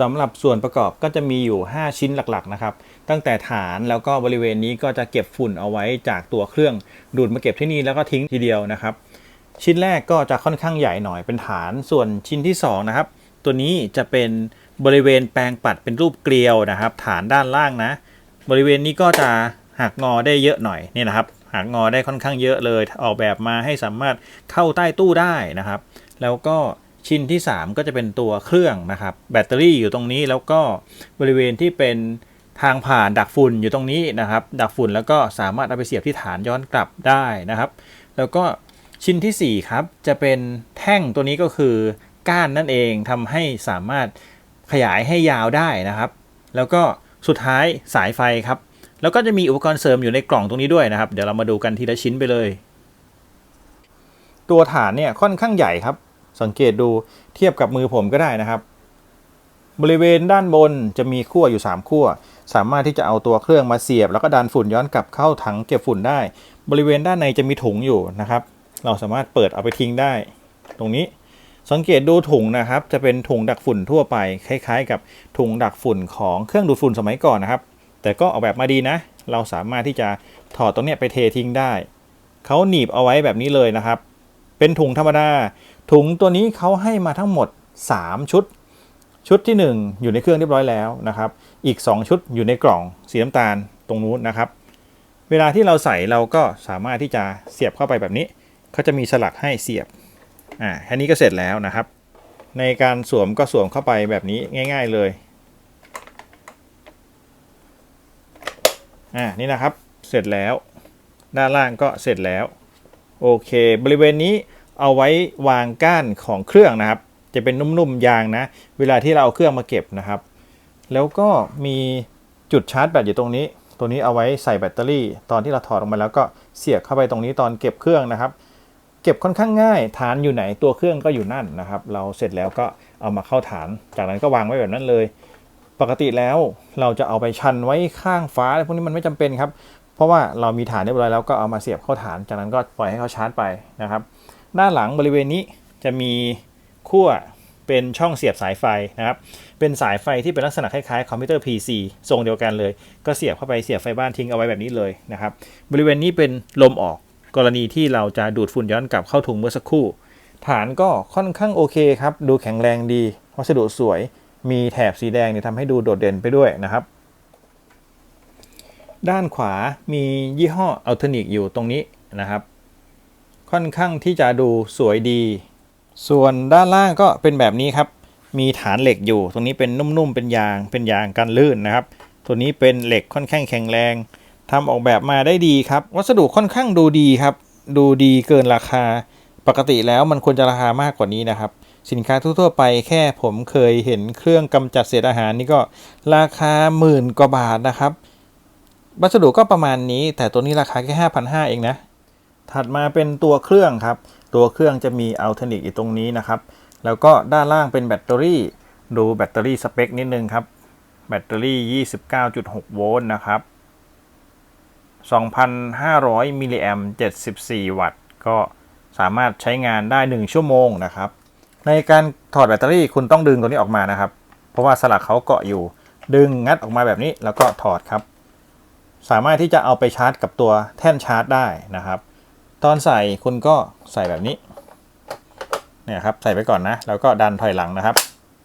สำหรับส่วนประกอบก็จะมีอยู่ 5 ชิ้นหลักๆนะครับ ตั้งแต่ฐานแล้วก็บริเวณนี้ก็จะเก็บฝุ่นเอาไว้จากตัวเครื่องดูดมาเก็บที่นี่แล้วก็ทิ้งทีเดียวนะครับ ชิ้นแรกก็จะค่อนข้างใหญ่หน่อยเป็นฐาน ส่วนชิ้นที่2นะครับ ตัวนี้จะเป็นบริเวณแปลงปัดเป็นรูปเกลียวนะครับ ฐานด้านล่างนะ บริเวณนี้ก็จะหักงอได้เยอะหน่อยนี่นะครับหักงอได้ค่อนข้างเยอะเลย ออกแบบมาให้สามารถเข้าใต้ตู้ได้นะครับ แล้วก็ ชิ้นที่ 3 ก็จะเป็นตัวเครื่องนะครับ แบตเตอรี่อยู่ตรงนี้แล้วก็บริเวณที่เป็นทางผ่านดักฝุ่นอยู่ตรงนี้นะครับ ดักฝุ่นแล้วก็สามารถเอาไปเสียบที่ฐานย้อนกลับได้นะครับ แล้วก็ชิ้นทีสี่4 ครับ จะเป็นแท่งตัวนี้ก็คือก้านนั่นเองทำให้สามารถขยายให้ยาวได้นะครับ แล้วก็สุดท้ายสายไฟครับ แล้วก็จะมีอุปกรณ์เสริมอยู่ในกล่องตรงนี้ด้วยนะครับ เดี๋ยวเรามาดูกันทีละชิ้นไปเลย ตัวฐานเนี่ยค่อนข้างใหญ่ครับ สังเกตดูเทียบกับมือผมก็ได้นะครับ บริเวณด้านบนจะมีขั้วอยู่ 3 ขั้ว สามารถที่จะเอาตัวเครื่องมาเสียบ แล้วก็ดันฝุ่นย้อนกลับเข้าถังเก็บฝุ่นได้ บริเวณด้านในจะมีถุงอยู่นะครับ เราสามารถเปิดเอาไปทิ้งได้ ตรงนี้สังเกตดูถุงนะครับ จะเป็นถุงดักฝุ่นทั่วไป คล้ายๆ กับถุงดักฝุ่นของเครื่องดูดฝุ่นสมัยก่อนนะครับ แต่ก็ออกแบบมาดีนะ เราสามารถที่จะถอดตรงนี้ไปเททิ้งได้ เขาหนีบเอาไว้แบบนี้เลยนะครับ เป็นถุงธรรมดา ถุงตัวนี้เขาให้มาทั้งหมด 3 ชุด ชุดที่ 1 อยู่ในเครื่องเรียบร้อยแล้วนะครับ อีก 2 ชุดอยู่ในกล่องสีน้ำตาลตรงนู้นนะครับ เวลาที่เราใส่เราก็สามารถที่จะเสียบเข้าไปแบบนี้เขาจะมีสลักให้เสียบอ่าแค่นี้ก็เสร็จแล้วนะครับ ในการสวมก็สวมเข้าไปแบบนี้ง่าย ๆเลยอ่านี่นะครับเสร็จแล้ว ด้านล่างก็เสร็จแล้ว โอเค บริเวณนี้เอาไว้วางก้านของเครื่องนะครับ จะเป็นนุ่มๆยางนะ เวลาที่เราเอาเครื่องมาเก็บนะครับ แล้วก็มีจุดชาร์จแบตอยู่ตรงนี้ ตัวนี้เอาไว้ใส่แบตเตอรี่ ตอนที่เราถอดออกมาแล้วก็เสียบเข้าไปตรงนี้ตอนเก็บเครื่องนะครับ เก็บค่อนข้างง่าย ฐานอยู่ไหนตัวเครื่องก็อยู่นั่นนะครับ เราเสร็จแล้วก็เอามาเข้าฐาน จากนั้นก็วางไว้แบบนั้นเลย ปกติแล้วเราจะเอาไปชันไว้ข้างฟ้าพวกนี้มันไม่จำเป็นครับ เพราะว่าเรามีฐานเรียบร้อยแล้วก็เอามาเสียบเข้าฐาน จากนั้นก็ปล่อยให้เขาชาร์จไปนะครับ ด้านหลังบริเวณนี้จะมีขั้วเป็นช่องเสียบสายไฟนะครับ เป็นสายไฟที่เป็นลักษณะคล้ายๆคอมพิวเตอร์ PC ทรงเดียวกันเลย ก็เสียบเข้าไปเสียบไฟบ้านทิ้งเอาไว้แบบนี้เลยนะครับ บริเวณนี้เป็นลมออก กรณีที่เราจะดูดฝุ่นย้อนกลับเข้าถุงเมื่อสักครู่ ฐานก็ค่อนข้างโอเคครับ ดูแข็งแรงดี วัสดุสวย มีแถบสีแดงเนี่ยทำให้ดูโดดเด่นไปด้วยนะครับ ด้านขวามียี่ห้ออัลเทอร์นิกอยู่ตรงนี้นะครับ ค่อนข้างที่จะดูสวยดี ส่วนด้านล่างก็เป็นแบบนี้ครับ มีฐานเหล็กอยู่ ตรงนี้เป็นนุ่มๆ เป็นยาง เป็นยางกันลื่นนะครับ ตัวนี้เป็นเหล็กค่อนข้างแข็งแรงทำออกแบบมาได้ดีครับ วัสดุค่อนข้างดูดีครับ ดูดีเกินราคา ปกติแล้วมันควรจะราคามากกว่านี้นะครับสินค้าทั่วๆไปแค่ผมเคยเห็นเครื่องกำจัดเศษอาหารนี่ก็ราคาหมื่นกว่าบาทนะครับ วัสดุก็ประมาณนี้ แต่ตัวนี้ราคาแค่ห้าพันห้าเองนะ ถัดมาเป็นตัวเครื่องครับ ตัวเครื่องจะมีอัลเทอร์นิกอยู่ตรงนี้นะครับ แล้วก็ด้านล่างเป็นแบตเตอรี่ ดูแบตเตอรี่สเปคนิดนึงครับ แบตเตอรี่ 29.6 โวลต์นะครับ 2,500 มิลลิแอมป์74 วัตต์ ก็สามารถใช้งานได้ 1 ชั่วโมงนะครับ ในการถอดแบตเตอรี่คุณต้องดึงตัวนี้ออกมานะครับ เพราะว่าสลักเขาเกาะอยู่ ดึงงัดออกมาแบบนี้แล้วก็ถอดครับ สามารถที่จะเอาไปชาร์จกับตัวแท่นชาร์จได้นะครับ ตอนใส่คุณก็ใส่แบบนี้เนี่ยครับใส่ไปก่อนนะ แล้วก็ดันถอยหลังนะครับ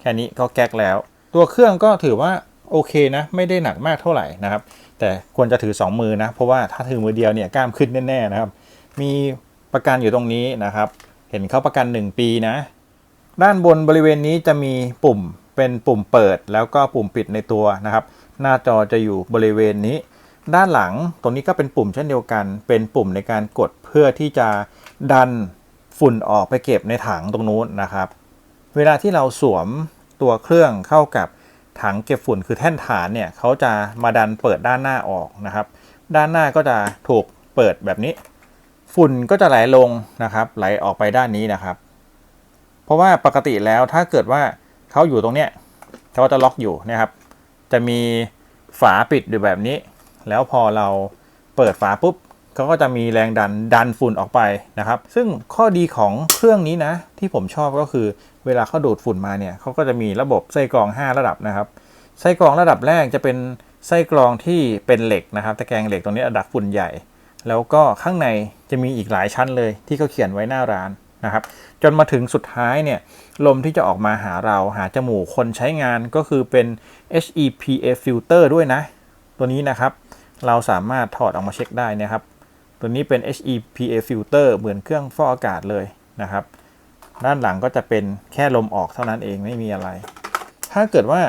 แค่นี้ก็แก๊กแล้ว ตัวเครื่องก็ถือว่าโอเคนะ ไม่ได้หนักมากเท่าไหร่นะครับ แต่ควรจะถือ 2 มือนะ เพราะว่าถ้าถือมือเดียวเนี่ยกล้ามขึ้นแน่ๆนะครับ มีประกันอยู่ตรงนี้นะครับ เห็นเขาประกัน 1 ปีนะ ด้านบนบริเวณนี้จะมีปุ่มเป็นปุ่มเปิด แล้วก็ปุ่มปิดในตัวนะครับ หน้าจอจะอยู่บริเวณนี้ ด้านหลังตรงนี้ก็เป็นปุ่มเช่นเดียวกัน เป็นปุ่มในการกดเพื่อที่จะดันฝุ่นออกไปเก็บในถังตรงนู้นนะครับ เวลาที่เราสวมตัวเครื่องเข้ากับถังเก็บฝุ่นคือแท่นฐานเนี่ยเขาจะมาดันเปิดด้านหน้าออกนะครับ ด้านหน้าก็จะถูกเปิดแบบนี้ ฝุ่นก็จะไหลลงนะครับ ไหลออกไปด้านนี้นะครับ เพราะว่าปกติแล้วถ้าเกิดว่าเขาอยู่ตรงเนี้ยเขาจะล็อกอยู่นะครับ จะมีฝาปิดอยู่แบบนี้ แล้วพอเราเปิดฝาปุ๊บเขาก็จะมีแรงดันดันฝุ่นออกไปนะครับ ซึ่งข้อดีของเครื่องนี้นะ ที่ผมชอบก็คือเวลาเขาดูดฝุ่นมาเนี่ยเขาก็จะมีระบบไส้กรอง 5 ระดับนะครับไส้กรองระดับแรกจะเป็นไส้กรองที่เป็นเหล็กนะครับตะแกรงเหล็กตรงนี้ดักฝุ่นใหญ่ แล้วก็ข้างในจะมีอีกหลายชั้นเลยที่เขาเขียนไว้หน้าร้านนะครับจนมาถึงสุดท้ายเนี่ยลมที่จะออกมาหาเราหาจมูกคนใช้งานก็คือเป็น HEPA filter ด้วยนะ ตัวนี้นะครับ เราสามารถถอดออกมาเช็คได้นะครับ ตัวนี้เป็น HEPA filter เหมือนเครื่องฟอกอากาศเลยนะครับ ด้านหลังก็จะเป็นแค่ลมออกเท่านั้นเองไม่มีอะไร ถ้าเกิดว่า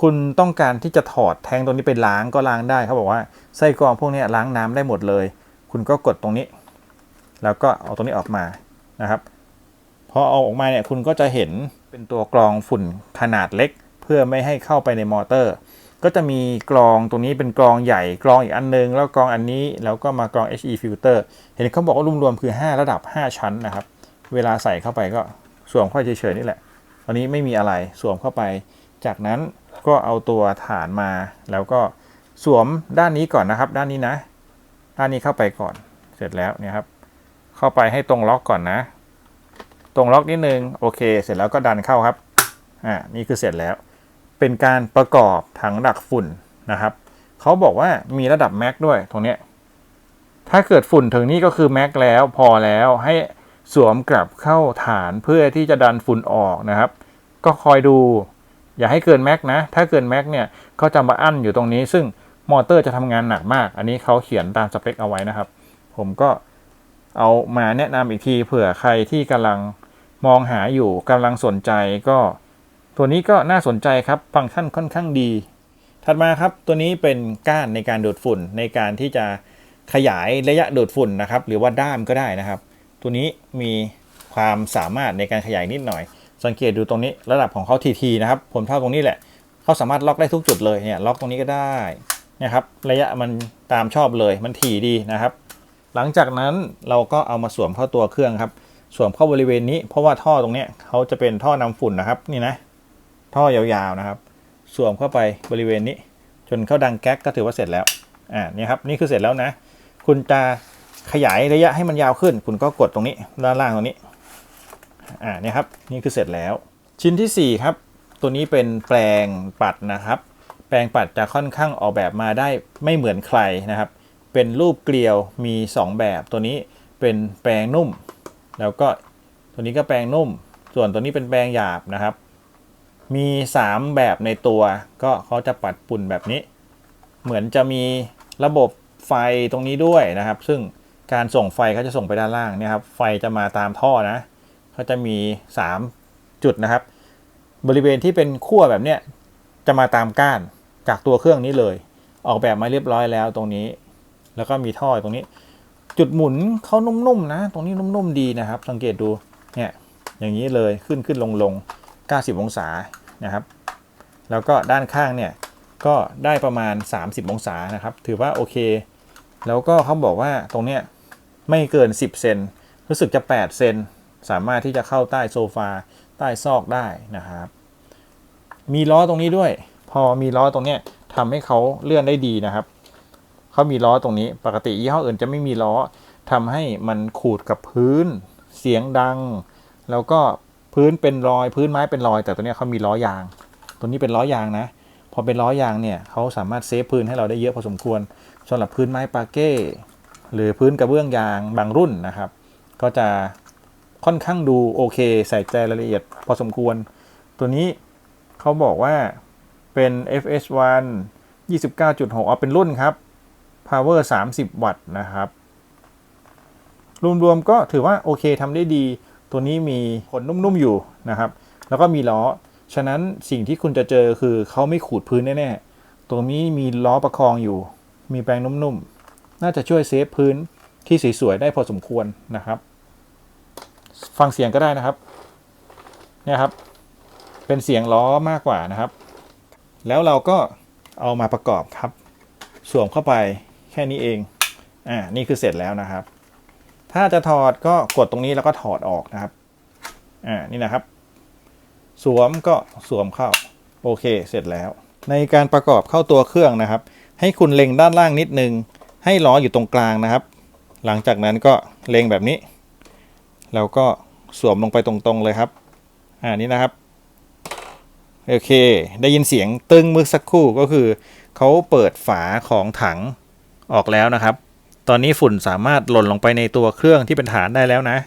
คุณต้องการที่จะถอดแทงตัวนี้ไปล้างก็ล้างได้เขาบอกว่าไส้กรองพวกนี้ล้างน้ำได้หมดเลย คุณก็กดตรงนี้ แล้วก็เอาตรงนี้ออกมานะครับพอเอาออกมาเนี่ยคุณก็จะเห็นเป็นตัวกรองฝุ่นขนาดเล็ก เพื่อไม่ให้เข้าไปในมอเตอร์ ก็จะมีกรองตรงนี้เป็นกรองใหญ่กรองอีกอันนึง แล้วกรองอันนี้แล้วก็มากรอง HE filter เห็นเขาบอกว่ารวมๆคือ 5 ระดับ 5 ชั้นนะครับ เวลาใส่เข้าไปก็สวมเข้าไปเฉยๆนี่แหละตอนนี้ไม่มีอะไรสวมเข้าไป จากนั้นก็เอาตัวฐานมาแล้วก็สวมด้านนี้ก่อนนะครับ ด้านนี้นะ ด้านนี้เข้าไปก่อน เสร็จแล้วเนี่ยครับ เข้าไปให้ตรงล็อกก่อนนะ ตรงล็อกนิดนึงโอเค เสร็จแล้วก็ดันเข้าครับอ่านี่คือเสร็จแล้ว เป็นการประกอบถังดักฝุ่นนะครับเขาบอกว่ามีระดับแม็กด้วยตรงนี้ถ้าเกิดฝุ่นถึงนี่ก็คือแม็กแล้วพอแล้วให้สวมกลับเข้าฐานเพื่อที่จะดันฝุ่นออกนะครับ ก็คอยดู อย่าให้เกินแม็กนะ ถ้าเกินแม็กเนี่ยก็จะมาอั้นอยู่ตรงนี้ ซึ่งมอเตอร์จะทำงานหนักมาก อันนี้เขาเขียนตามสเปคเอาไว้นะครับ ผมก็เอามาแนะนำอีกทีเผื่อใครที่กำลังมองหาอยู่กำลังสนใจก็ ตัวนี้ก็น่าสนใจครับฟังก์ชันค่อนข้างดี ถัดมาครับตัวนี้เป็นก้านในการดูดฝุ่นในการที่จะขยายระยะดูดฝุ่นนะครับ หรือว่าด้ามก็ได้นะครับ ตัวนี้มีความสามารถในการขยายนิดหน่อย สังเกตดูตรงนี้ระดับของเขาทีทีนะครับผมเท่าตรงนี้แหละเขาสามารถล็อกได้ทุกจุดเลยเนี่ยล็อกตรงนี้ก็ได้นะครับระยะมันตามชอบเลยมันถี่ดีนะครับ หลังจากนั้นเราก็เอามาสวมเข้าตัวเครื่องครับ สวมเข้าบริเวณนี้ เพราะว่าท่อตรงนี้เขาจะเป็นท่อนำฝุ่นนะครับนี่นะ ท่อยาวๆนะครับ สวมเข้าไปบริเวณนี้ จนเข้าดังแก๊กก็ถือว่าเสร็จแล้ว อ่านี่ครับนี่คือเสร็จแล้วนะ คุณจะขยายระยะให้มันยาวขึ้น คุณก็กดตรงนี้ด้านล่างตรงนี้ อ่านี่ครับนี่คือเสร็จแล้ว ชิ้นที่ 4 ครับ ตัวนี้เป็นแปลงปัดนะครับ แปลงปัดจะค่อนข้างออกแบบมาได้ไม่เหมือนใครนะครับ เป็นรูปเกลียวมี 2 แบบตัวนี้เป็นแปลงนุ่ม แล้วก็ตัวนี้ก็แปลงนุ่ม ส่วนตัวนี้เป็นแปลงหยาบนะครับ มี 3 แบบในตัวก็เขาจะปัดปุ่นแบบนี้ เหมือนจะมีระบบไฟตรงนี้ด้วยนะครับ ซึ่งการส่งไฟเขาจะส่งไปด้านล่างเนี่ยครับไฟจะมาตามท่อนะเขาจะมี 3 จุดนะครับ บริเวณที่เป็นขั้วแบบเนี้ยจะมาตามก้านจากตัวเครื่องนี้เลย ออกแบบมาเรียบร้อยแล้วตรงนี้ แล้วก็มีท่อตรงนี้ จุดหมุนเขานุ่มๆนะ ตรงนี้นุ่มๆดีนะครับ สังเกตดูเนี่ยอย่างนี้เลยขึ้นขึ้นลงลง90 องศา นะครับ แล้วก็ด้านข้างเนี่ยก็ได้ประมาณ 30 องศานะครับ ถือว่าโอเค แล้วก็เขาบอกว่าตรงเนี้ยไม่เกิน 10 เซน รู้สึกจะ 8 เซน สามารถที่จะเข้าใต้โซฟา ใต้ซอกได้นะครับ มีล้อตรงนี้ด้วย พอมีล้อตรงเนี้ยทำให้เขาเลื่อนได้ดีนะครับ เขามีล้อตรงนี้ ปกติยี่ห้ออื่นจะไม่มีล้อทำให้มันขูดกับพื้น เสียงดัง แล้วก็ พื้นเป็นรอยพื้นไม้เป็นรอย แต่ตัวนี้เขามีล้อยาง ตัวนี้เป็นล้อยางนะ พอเป็นล้อยางเนี่ยเขาสามารถเซฟพื้นให้เราได้เยอะพอสมควรสำหรับพื้นไม้ปาเก้หรือพื้นกระเบื้องยางบางรุ่นนะครับ ก็จะค่อนข้างดูโอเค ใส่ใจรายละเอียดพอสมควร ตัวนี้เขาบอกว่าเป็น FS1 29.6อ๋อเป็นรุ่นครับ power 30 วัตต์นะครับ รวมๆก็ถือว่าโอเคทำได้ดี ตัวนี้มีขนนุ่มๆอยู่นะครับ แล้วก็มีล้อ ฉะนั้นสิ่งที่คุณจะเจอคือเขาไม่ขูดพื้นแน่ๆ ตรงนี้มีล้อประคองอยู่ มีแปรงนุ่มๆ น่าจะช่วยเซฟพื้นที่สวยๆได้พอสมควรนะครับ ฟังเสียงก็ได้นะครับ เนี่ยครับ เป็นเสียงล้อมากกว่านะครับ แล้วเราก็เอามาประกอบครับ สวมเข้าไปแค่นี้เอง อ่า นี่คือเสร็จแล้วนะครับ ถ้าจะถอดก็กดตรงนี้แล้วก็ถอดออกนะครับ อ่า นี่นะครับ สวมก็สวมเข้า โอเค เสร็จแล้ว ในการประกอบเข้าตัวเครื่องนะครับ ให้คุณเล็งด้านล่างนิดนึง ให้ล้ออยู่ตรงกลางนะครับ หลังจากนั้นก็เล็งแบบนี้ แล้วก็สวมลงไปตรงๆเลยครับ อ่า นี่นะครับ โอเค ได้ยินเสียงตึงมือสักครู่ก็คือเขาเปิดฝาของถังออกแล้วนะครับ ตอนนี้ฝุ่นสามารถหล่นลงไปในตัวเครื่องที่เป็นฐานได้แล้วนะ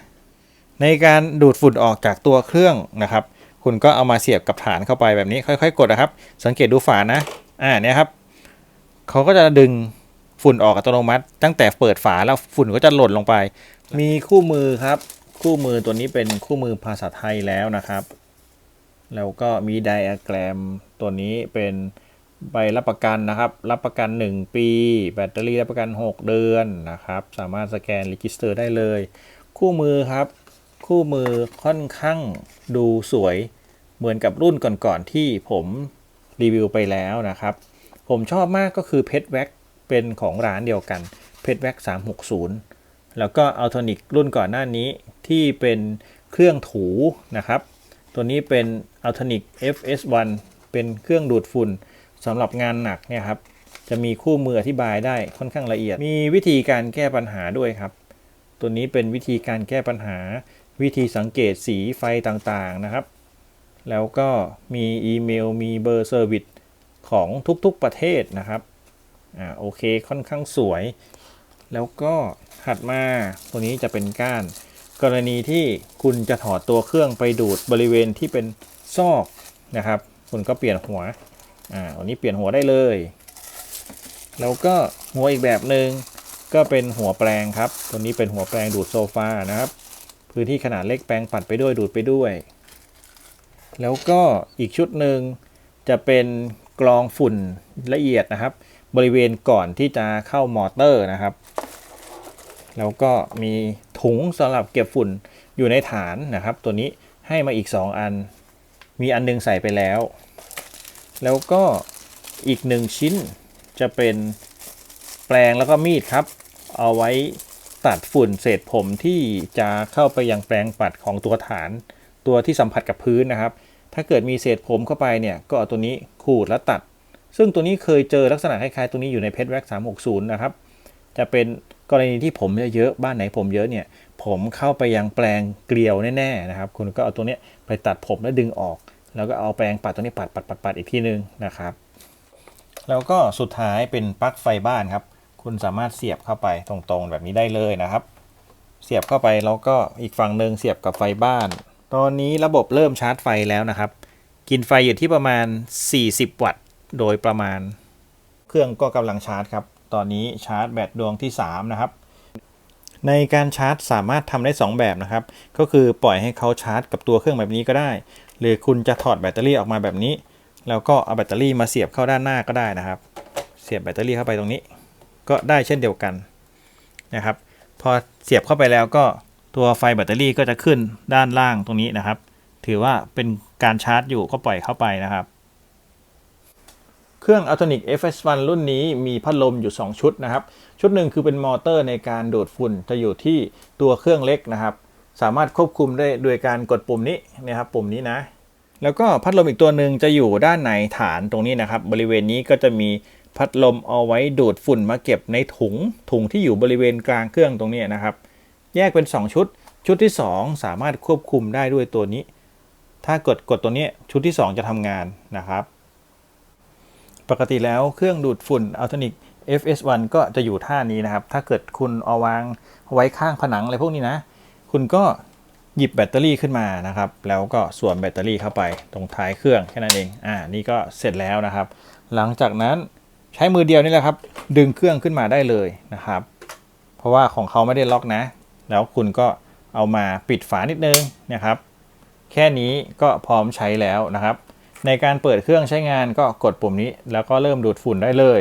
ในการดูดฝุ่นออกจากตัวเครื่องนะครับ คุณก็เอามาเสียบกับฐานเข้าไปแบบนี้ค่อย ๆ กดนะครับ สังเกตดูฝานะ อ่าเนี่ยครับเขาก็จะดึงฝุ่นออกอัตโนมัติ ตั้งแต่เปิดฝาแล้วฝุ่นก็จะหล่นลงไป มีคู่มือครับ คู่มือตัวนี้เป็นคู่มือภาษาไทยแล้วนะครับ แล้วก็มีไดอะแกรมตัวนี้เป็น ใบรับประกันนะครับ รับประกัน 1 ปี แบตเตอรี่รับประกัน 6 เดือนนะครับ สามารถสแกนรีจิสเตอร์ได้เลย คู่มือครับ คู่มือค่อนข้างดูสวยเหมือนกับรุ่นก่อนๆที่ผมรีวิวไปแล้วนะครับ ผมชอบมากก็คือเพชรแว็กเป็นของร้านเดียวกันเพชรแว็ก360 แล้วก็อัลโทนิกรุ่นก่อนหน้านี้ที่เป็นเครื่องถูนะครับ ตัวนี้เป็น a l t o n i c FS1 เป็นเครื่องดูดฝุ่น สำหรับงานหนักเนี่ยครับจะมีคู่มืออธิบายได้ค่อนข้างละเอียด มีวิธีการแก้ปัญหาด้วยครับ ตัวนี้เป็นวิธีการแก้ปัญหา วิธีสังเกตสีไฟต่างๆนะครับ แล้วก็มีอีเมล มีเบอร์เซอร์วิสของทุกๆประเทศนะครับอ่าโอเคค่อนข้างสวย แล้วก็ถัดมาตัวนี้จะเป็นก้าน กรณีที่คุณจะถอดตัวเครื่องไปดูดบริเวณที่เป็นซอกนะครับ คุณก็เปลี่ยนหัว อ่าวันนี้เปลี่ยนหัวได้เลย แล้วก็หัวอีกแบบหนึ่งก็เป็นหัวแปลงครับ ตัวนี้เป็นหัวแปลงดูดโซฟานะครับ พื้นที่ขนาดเล็กแปลงปัดไปด้วยดูดไปด้วย แล้วก็อีกชุดหนึ่งจะเป็นกรองฝุ่นละเอียดนะครับ บริเวณก่อนที่จะเข้ามอเตอร์นะครับ แล้วก็มีถุงสำหรับเก็บฝุ่นอยู่ในฐานนะครับ ตัวนี้ให้มาอีก 2 อัน มีอันหนึงใส่ไปแล้ว แล้วก็อีกหนึ่งชิ้นจะเป็นแปรงแล้วก็มีดครับ เอาไว้ตัดฝุ่นเศษผมที่จะเข้าไปยังแปรงปัดของตัวฐาน ตัวที่สัมผัสกับพื้นนะครับ ถ้าเกิดมีเศษผมเข้าไปเนี่ยก็เอาตัวนี้ขูดแล้วตัด ซึ่งตัวนี้เคยเจอลักษณะคล้ายๆตัวนี้อยู่ในเพชรแว็ก360นะครับ จะเป็นกรณีที่ผมเยอะๆบ้านไหนผมเยอะเนี่ยผมเข้าไปยังแปลงเกลียวแน่ๆนะครับ คุณก็เอาตัวเนี้ยไปตัดผมแล้วดึงออก แล้วก็เอาแปรงปัดตัวนี้ปัดปัดปัดปัดอีกทีนึงนะครับ แล้วก็สุดท้ายเป็นปลั๊กไฟบ้านครับ คุณสามารถเสียบเข้าไปตรงๆ แบบนี้ได้เลยนะครับ เสียบเข้าไปแล้วก็อีกฝั่งหนึ่งเสียบกับไฟบ้าน ตอนนี้ระบบเริ่มชาร์จไฟแล้วนะครับ กินไฟอยู่ที่ประมาณ 40 วัตต์ โดยประมาณ เครื่องก็กำลังชาร์จครับ ตอนนี้ชาร์จแบตดวงที่ 3 นะครับในการชาร์จสามารถทำได้ 2 แบบนะครับ ก็คือปล่อยให้เขาชาร์จกับตัวเครื่องแบบนี้ก็ได้ หรือคุณจะถอดแบตเตอรี่ออกมาแบบนี้ แล้วก็เอาแบตเตอรี่มาเสียบเข้าด้านหน้าก็ได้นะครับ เสียบแบตเตอรี่เข้าไปตรงนี้ ก็ได้เช่นเดียวกันนะครับ พอเสียบเข้าไปแล้วก็ตัวไฟแบตเตอรี่ก็จะขึ้นด้านล่างตรงนี้นะครับ ถือว่าเป็นการชาร์จอยู่ก็ปล่อยเข้าไปนะครับเครื่อง a l t o n i c FS1 รุ่นนี้มีพัดลมอยู่ 2 ชุดนะครับ ชุดหนึ่งคือเป็นมอเตอร์ในการดูดฝุ่นจะอยู่ที่ตัวเครื่องเล็กนะครับ สามารถควบคุมได้โดยการกดปุ่มนี้นะครับปุ่มนี้นะ แล้วก็พัดลมอีกตัวหนึ่งจะอยู่ด้านในฐานตรงนี้นะครับ บริเวณนี้ก็จะมีพัดลมเอาไว้ดูดฝุ่นมาเก็บในถุงถุงที่อยู่บริเวณกลางเครื่องตรงนี้นะครับ แยกเป็น 2 ชุด ชุดที่ 2 สามารถควบคุมได้ด้วยตัวนี้ ถ้ากดกดตัวนี้ชุดที่ 2 จะทำงานนะครับ ปกติแล้วเครื่องดูดฝุ่น a l t o n i c FS1 ก็จะอยู่ท่านี้นะครับ ถ้าเกิดคุณเอาวางไว้ข้างผนังอะไรพวกนี้นะ คุณก็หยิบแบตเตอรี่ขึ้นมานะครับ แล้วก็สวมแบตเตอรี่เข้าไปตรงท้ายเครื่องแค่นั้นเอง อ่า นี่ก็เสร็จแล้วนะครับ หลังจากนั้นใช้มือเดียวนี่แหละครับ ดึงเครื่องขึ้นมาได้เลยนะครับ เพราะว่าของเขาไม่ได้ล็อกนะ แล้วคุณก็เอามาปิดฝานิดนึงนะครับ แค่นี้ก็พร้อมใช้แล้วนะครับ ในการเปิดเครื่องใช้งานก็กดปุ่มนี้ แล้วก็เริ่มดูดฝุ่นได้เลย